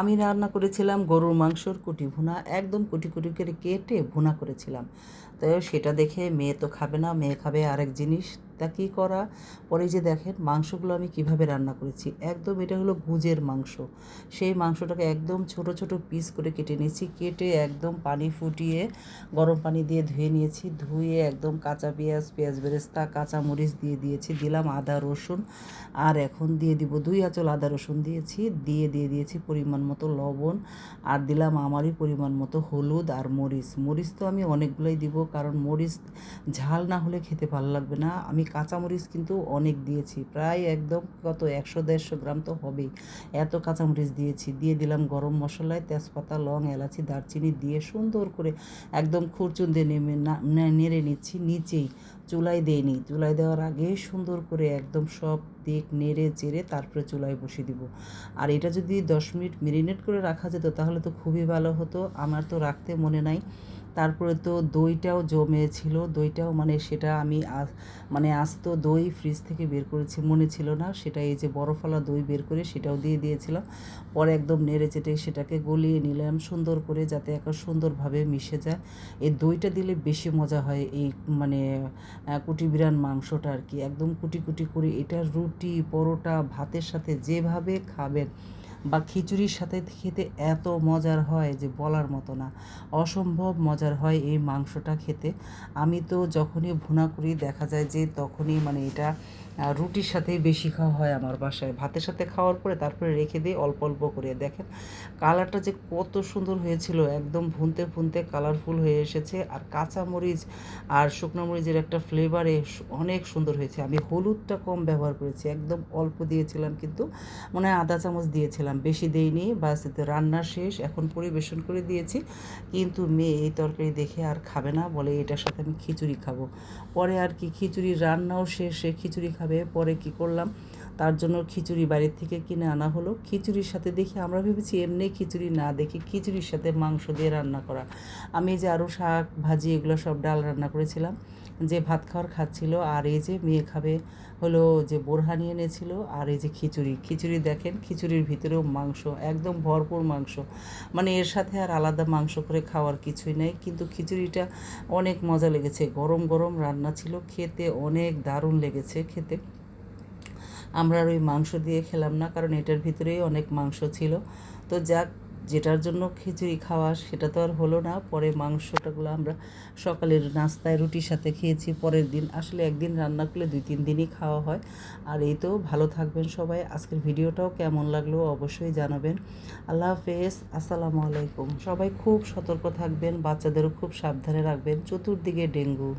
আমি রান্না করেছিলাম গরুর মাংসর কুটি ভুনা, একদম কুটি কুটি করে কেটে ভুনা করেছিলাম। তো সেটা দেখে মেয়ে তো খাবে না, মেয়ে খাবে আরেক জিনিস। তা কী করা? পরে যে দেখেন, মাংসগুলো আমি কীভাবে রান্না করেছি? একদম এটা হলো গুজের মাংস। সেই মাংসটাকে একদম ছোট ছোট পিস করে কেটে নিয়েছি। কেটে একদম পানি ফুটিয়ে গরম পানি দিয়ে ধুয়ে নিয়েছি। ধুয়ে একদম কাঁচা পেঁয়াজ পেঁয়াজ বেরেস্তা কাঁচা মরিচ দিয়ে দিয়েছি। দিলাম আদা, রসুন আর এখন দিয়ে দিব দুই আঁচল আদা, রসুন দিয়েছি। দিয়ে দিয়ে দিয়েছি পরিমাণ মতো লবণ আর দিলাম আমারই পরিমাণ মতো হলুদ আর মরিচ। মরিচ তো আমি অনেকগুলোই দিব কারণ মরিচ ঝাল না হলে খেতে ভালো লাগবে না। আমি কাঁচামরিচ কিন্তু অনেক দিয়েছি, প্রায় একদম কত একশো দেড়শো গ্রাম তো হবেই। এত কাঁচামরিচ দিয়েছি, দিয়ে দিলাম গরম মশলায় তেজপাতা, লং, এলাচি, দারচিনি দিয়ে সুন্দর করে একদম খুরচুন দিয়ে নেমে না নেড়ে নিচ্ছি, নিচেই চুলায় দেয়নি চুলায় দেওয়ার আগে সুন্দর করে একদম সব দিক নেড়ে চেড়ে তারপরে চুলায় বসিয়ে দিব। আর এটা যদি দশ মিনিট মেরিনেট করে রাখা যেত তাহলে তো খুবই ভালো হতো, আমার তো রাখতে মনে নাই। তারপরে তো দইটাও জমেছিল, দইটাও মানে সেটা আমি মানে আস্ত দই ফ্রিজ থেকে বের করেছি, মনে ছিল না। সেটা এই যে বরফওয়ালা দই বের করে সেটাও দিয়ে দিয়েছিলাম। পরে একদম নেড়ে চেটে সেটাকে গলিয়ে নিলাম সুন্দর করে যাতে একটা সুন্দরভাবে মিশে যায়। এই দইটা দিলে বেশি মজা হয় এই মানে কুটি বিরান মাংসটা আর কি। একদম কুটি কুটি করে এটা রুটি, পরোটা, ভাতের সাথে যেভাবে খাবেন বা খিচুড়ির সাথে খেতে এত মজার হয় যে বলার মতো না। অসম্ভব মজার হয় এই মাংসটা খেতে। আমি তো যখনই ভুনা করি দেখা যায় যে তখনই মানে এটা রুটির সাথেই বেশি খাওয়া হয় আমার বাসায়। ভাতের সাথে খাওয়ার পরে তারপরে রেখে দিই অল্প অল্প করে, দেখেন কালারটা যে কত সুন্দর হয়েছিল, একদম ভুনতে ভুনতে কালারফুল হয়ে এসেছে। আর কাঁচা মরিচ আর শুকনো মরিচের একটা ফ্লেভারে অনেক সুন্দর হয়েছে। আমি হলুদটা কম ব্যবহার করেছি, একদম অল্প দিয়েছিলাম কিন্তু মনে হয় আধা চামচ দিয়েছিলাম, বেশি দেইনি বাস রান্না শেষ। এখন পরিবেশন করে দিয়েছি, কিন্তু মেয়ে এই তরকারি দেখে আর খাবে না, বলে এটার সাথে আমি খিচুড়ি খাব। পরে আর কি খিচুড়ি রান্নাও শেষে খিচুড়ি খাবে পরে কি করলাম? তার জন্য খিচুড়ি বাড়ির থেকে কিনে আনা হলো। খিচুড়ির সাথে দেখি আমরা ভেবেছি এমনি খিচুড়ি না দেখি খিচুড়ির সাথে মাংস দিয়ে রান্না করা। আমি যে আরও শাক, ভাজি এগুলো সব ডাল রান্না করেছিলাম। যে ভাত খাওয়ার খাচ্ছিল আর এই যে মেয়ে খাবে হলো যে বোরহানি এনেছিল আর এই যে খিচুড়ি। খিচুড়ি দেখেন, খিচুড়ির ভিতরেও মাংস, একদম ভরপুর মাংস। মানে এর সাথে আর আলাদা মাংস করে খাওয়ার কিছুই নেই। কিন্তু খিচুড়িটা অনেক মজা লেগেছে। গরম গরম রান্না ছিল, খেতে অনেক দারুণ লেগেছে খেতে। আমরা আর ওই মাংস দিয়ে খেলাম না, কারণ এটার ভিতরেই অনেক মাংস ছিল। তো যাক, যেটার জন্য খিচুড়ি খাওয়া সেটা তো আর হলো না। পরে মাংসটাগুলো আমরা সকালের নাস্তায় রুটির সাথে খেয়েছি, পরের দিন। আসলে একদিন রান্না করলে দুই তিন দিনই খাওয়া হয়। আর এই তো, ভালো থাকবেন সবাই। আজকের ভিডিওটাও কেমন লাগল অবশ্যই জানাবেন। আল্লাহ হাফেজ, আসসালামু আলাইকুম। সবাই খুব সতর্ক থাকবেন, বাচ্চাদেরও খুব সাবধানে রাখবেন। চতুর্দিকে ডেঙ্গু।